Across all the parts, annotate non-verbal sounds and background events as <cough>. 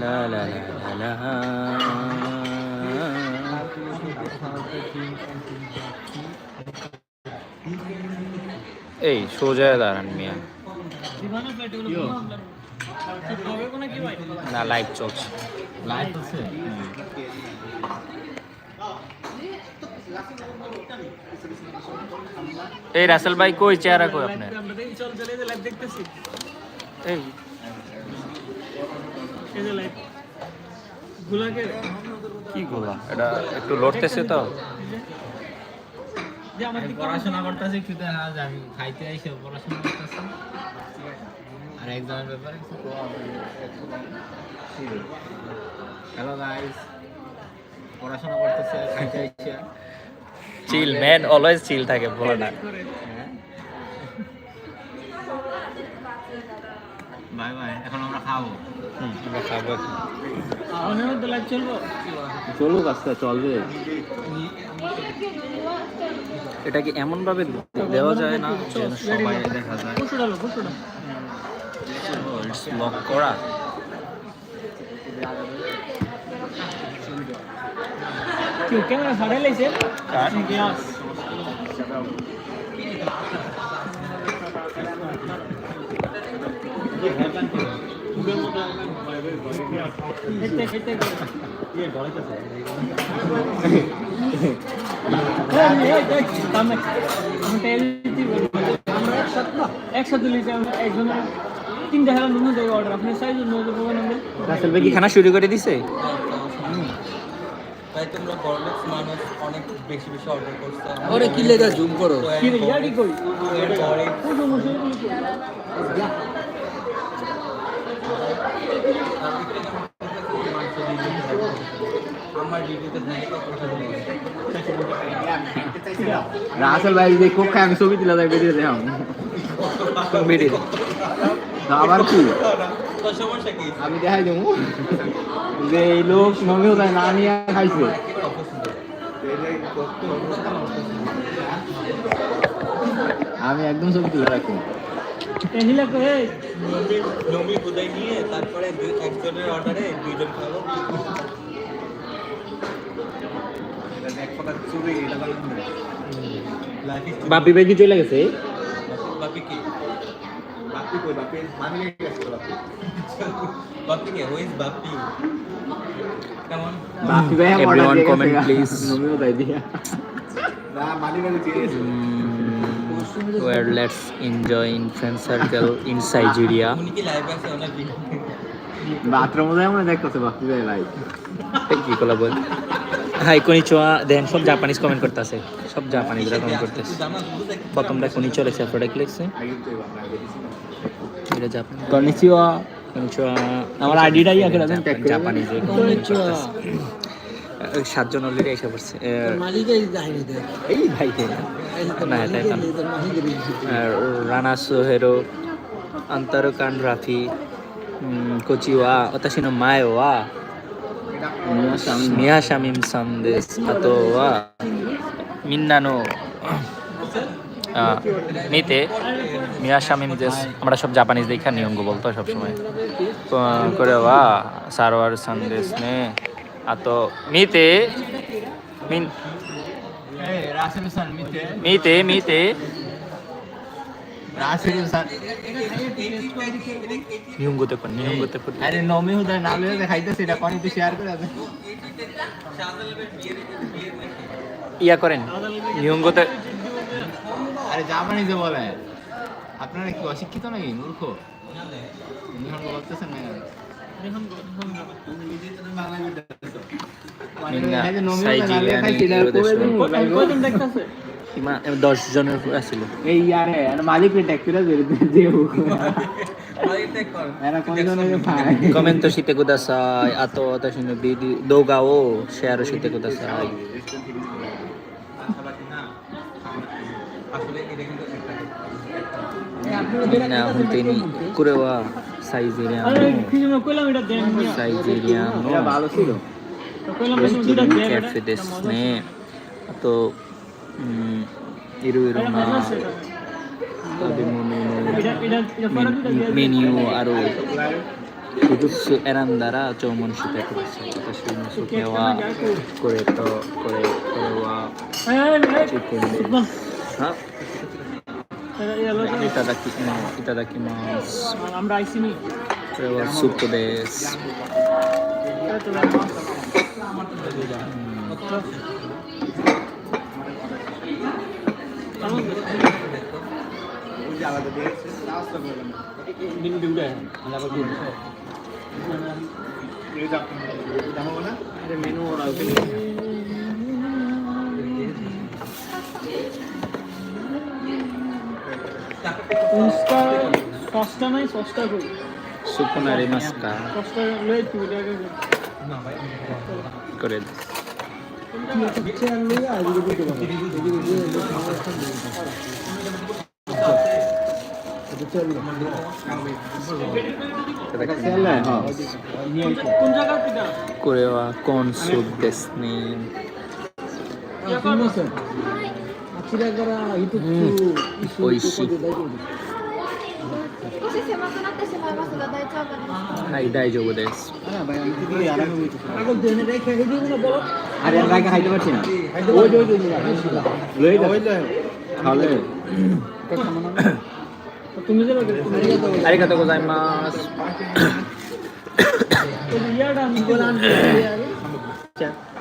লা লা লা লা লা এই সোজা দাঁড়ান মিয়া না লাইভ চলছে লাইট আছে এই রাসেল ভাই কই চেহারা কই আপনার চল চলে যে লাইভ দেখতেছি এই এই যে লাইভ গুলাকে কি গোলা? এটা একটু লড়তেছে তো। পড়াশোনা করতেছি কিন্তু আজ আমি খাইতে আইসে পড়াশোনা করতেছি। আর এক্সামের ব্যাপারে কিছু হ্যালো গাইস পড়াশোনা করতেছি খাইতে আইসে। চিল ম্যান অলওয়েজ চিল থাকে বলে না। বাই বাই এখন আমরা খাব। আমরা খাব এখন। মধ্যে লাইভ চলবো চলুক আজকে চলবে। এটা কি এমন ভাবে দেওয়া যায় না যেন সবাই দেখা যায়? লক করা? কি ক্যামেরা সাড়ে লাইছে? গ্লাস একসাথে একজনের তিনটা নুন দেয় অর্ডার আপনি সাইজ নুন দেবো রাসেল ভাই কি খানা শুরু করে দিছে? তাই তোমরা বড়লোক মানুষ অনেক বেশি বেশি অর্ডার করছ ওরে কি লেগা জুম করো? কি রে ইয়ারি কই এরপরে রাসেল ভাই যে খুব খাই আমি ছবি দিলা যাই বেরিয়ে দেখাম ভিডিও আবার কি? আমি দেখাই দেবো। যে এই লোক নমিও যায় না নিয়ে খাইছে। আমি একদম ছবি তুলে রাখি। এহিলা কই নমি বুদাই নিয়ে তারপরে দুই একজনের অর্ডারে দুইজন খাব বাপি ভাই কি চলে গেছে বাপি কি বাপি কই বাপি মানি গেছে বাপি বাপি কে হুইজ বাপি কেমন বাপি ভাই Everyone comment, please. নমিও তাই দিয়া Mm, where let's enjoy in friend circle in Siberia. বাথরুমে যায় মনে দেখতেছে ভাই কি কলা বল? High konnichiwa. দেন সব জাপানিজ কমেন্ট করতেছে। সব জাপানিজরা কমেন্ট করতেছে। প্রথমটা কনিচুয়া লেখছে প্রোডাক্ট লিখছে? এটা জাপানি কনিচিওয়া কনিচুয়া। আমার আইডিটা ইয়া করে দেন জাপানিজ সাতজন অলরেডি এসে পড়ছে। এই ভাই না রানা সোহেরো আন্তরো কান রাফি কোচিওয়া ওতাশি নো মায়ে শামিম সান্দেস আতো ওয়া মিন্নানো মিতে মিয়া শামিম দেশ আমরা সব জাপানিজ দেখা নিয়মগো বলতো সবসময়। করে ওয়া সারোয়ার সন্দেশ নে সান নিয়মগোতে কোন নিয়মগোতে কোন আরে এটা শেয়ার করে। ইয়া করেন, নিয়মগোতে আরে জাপানি যে বলে, আপনারা কি অশিক্ষিত নাকি মূর্খ? বলতেছেন না। মিন্না এই যে নমি হুদা না লয়ে সাইজিরিয়ানি খাইছে এটা ইউরোদেশ করে দিন কয়জন দেখতাছে? ইমা দশ জনের আছিল এই ইয়ারে আর মালিক ট্যাগ করে দেবে দেও এরা কয়জন হয়ে পায় コメントしてください。あと私のビデオ動画をシェアしてくださ いただきますいただきますこれはスープですありがとうございます、うん、ビンビンだよ。এটা দেন মিয়া サイゼリア এটা の ভালো ছিল তো কইলাম বেশি দুইটা দেন キャ এটা フェですね。 きながらつ、うん、美しい少し狭くなってしまいますが大丈夫です。かはい大丈夫です。あれライカ入っますねおいおいおいいます。おいい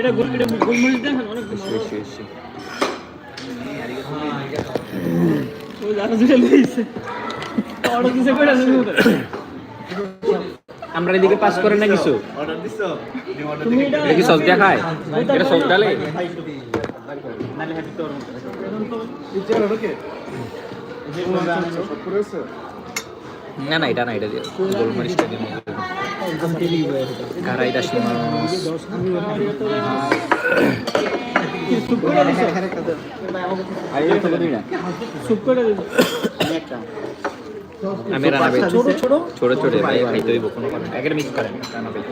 এটা গোল এটা গোলমরিচ দেন অনেক বেশি, বেশি, বেশি। জানা জুড়ে লইছে। অর্ডার দিছে কইরা আমরা এদিকে পাস করে না কিছু? অর্ডার দিছো? অর্ডার এটা এটা কি সস দিয়া খায়? এটা সস ডালে? নালে হাঁটি তোর ইচ্ছা ঢোকে না না এটা না এটা দিয়ে গোলমরিচটা দিয়ে। দিছো আরে তো বলি না সুপ করে দিছো আমি রানা ভাই ছোট ছোট ছোট ছোট ভাই খাইতে হইব কোনো? কারণে একের মিক্স করেন রানা ভাই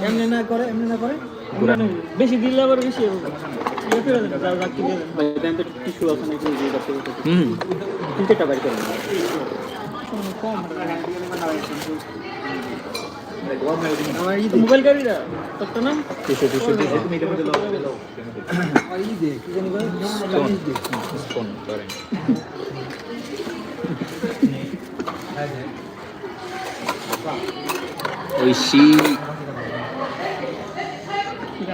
এমনি না করে এমনি না করে। বেশি দিলে আবার বেশি হবে। ইয়ে টিস্যু আছে নাকি? হুম। তিনটা বাইর করে কম গরম লাগে দিন আমার ই মোবাইল গাড়িটা তোরটা না টিস্যু টিস্যু টিস্যু তুমি এটা মধ্যে লাও আমার দে কি জানি বলে স্পুন স্পুন করেন ঐশী এটা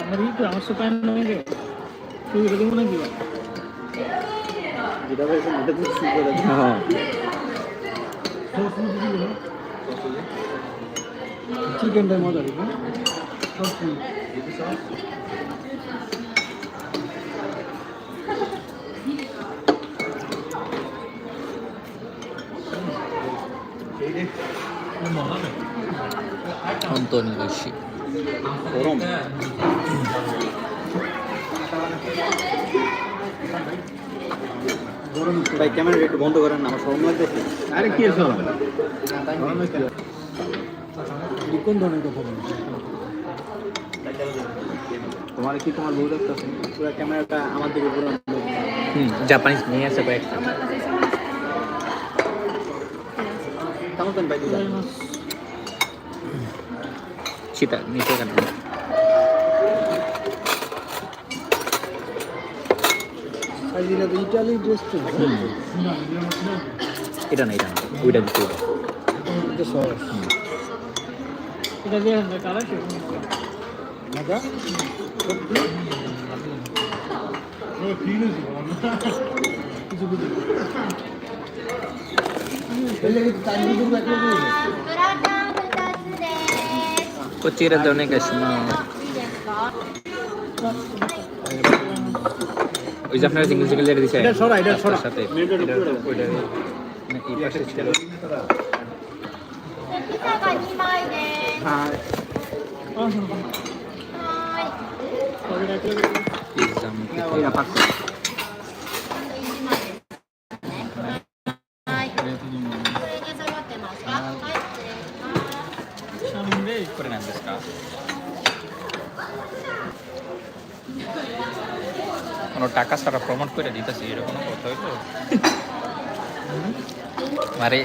আপনাদের কি আমার সুপার নামে কেউ তুই এটা দেবো হ্যাঁ। না কি যেটা বলছে মাথা খুব সুন্দর আছে হ্যাঁ। চিকেনটার মজা দিব Antonio Ishi. গরম ভাই ক্যামেরা একটু বন্ধ করেন না আমার সরম লাগতেছে আরে কি সরম কোন ধরনের কথা তোমার কি তোমার বউ দেখতেছে? পুরো ক্যামেরাটা আমার দিকে পুরো হুম জাপানিজ নিয়ে আসে কয়েকটা। ভাই দিলা সেটা নিচে কেন আর এটা তো ইটালি রেস্টুরেন্ট এটা না এটা না ওইটা দিতে ওইটা এটা সস এটা দিয়ে কালা কি মজা ಕೊಚ್ಚಿರೋದವನೇ ಕೃಷ್ಣ ওই যে আপনারা সিঙ্গেল সিঙ্গেল যেটা দিছে সাথে। এই পাশে ছিল হ্যাঁ। টাকা ছাড়া প্রমোট করে দিতেছি এরকম কথা হইতো? <laughs> আরে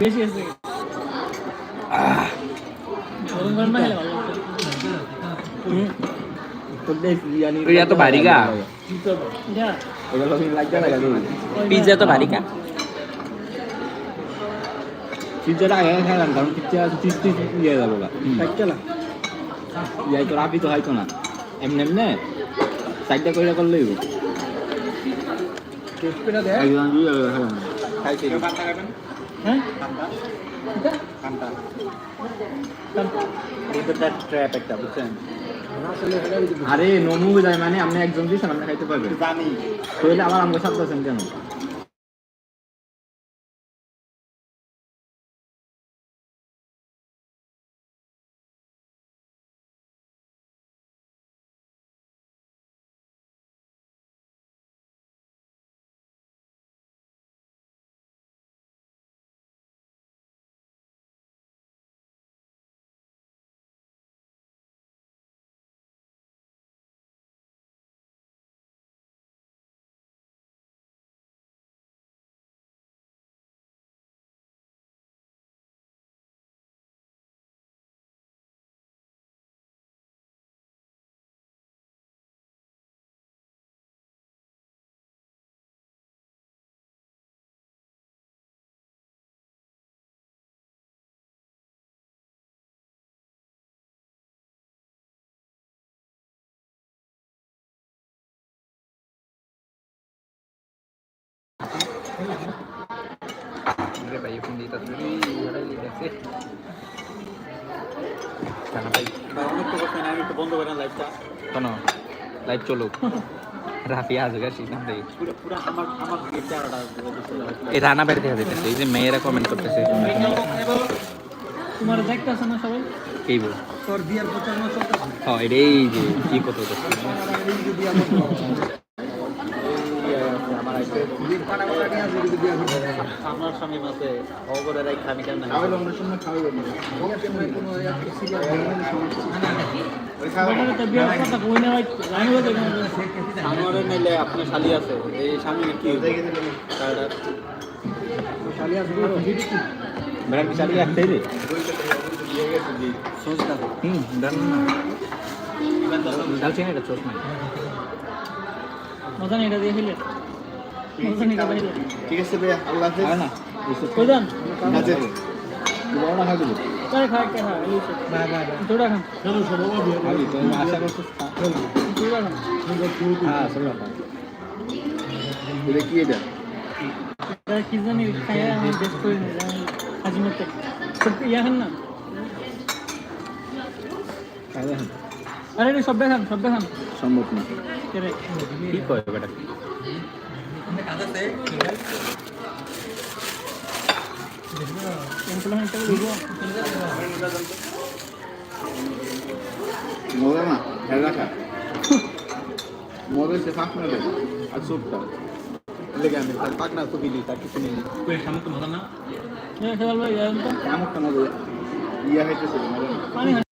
বেশি আছে লাগতো। তো না গাড়ি পিৎজা তো ভারী কা পিজ্জাটা আগে খাইলাম কারণ পিজ্জা চিজ ইয়ে যাব গা। না। ইয়াই তো রাপি তো হয়তো না। এমনি এমনি সাইডটা করে করলেই হবে একজন দুই খাইলাম খাইছি হ্যাঁ ট্র্যাপ একটা বুঝছেন আরে নমু যায় মানে আপনি একজন দিয়েছেন আপনি খাইতে পারবেন। জানি। তাহলে আমার আমাকে সাথে আছেন কেন? Mira, para yo fundita tu ahora le hace. Sana ভাই বন্ধ করেন লাইটটা কোনো লাইভ চলুক। রাফি আমার আমার চেহারাটা এই রানা বের দেখা দিতেছে এই যে মেয়েরা কমেন্ট করতেছে। তোমার দেখতেছে না সবাই? কি বল? তোর বিয়ার প্রচারণা চলতেছে হ্যাঁ এটাই যে কি কথা হচ্ছে আমার স্বামী মাসে অগরে রাই খানি কেন খাওয়াইলে অন্য সময় খাওয়াইবে বড় তো আমারে স্বামী এটা চোখ মজা নেই এটা দিয়ে ফেলে মজা নেই এটা বাইরে ঠিক আছে ভাইয়া আল্লাহ হাফেজ। না কই দেন কাজে বড় না তাই খা কে এলিছে বাই বাই তোড়া খান। চলো সব তো আশা করছিস তোড়া খান। হ্যাঁ চলো এটা কি এটা? এটা কি জানি খায়া আমি বেশ করে নিই জানি। হাজি মতে সব ইয়া খান না? আরে সব দেখান সব দেখান। সম্ভব না। কে রে কি কয় বেটা ইমপ্লিমেন্ট করে দিব মজা না খেলা রাখা মজা হচ্ছে পাকনা দেয় আর স্যুপটা লেগে আমি তার পাকনা তো দিলি তার কিছু নেই হ্যাঁ খেয়াল ভাই কেমন মজা ইয়া হইতেছে মজা পানি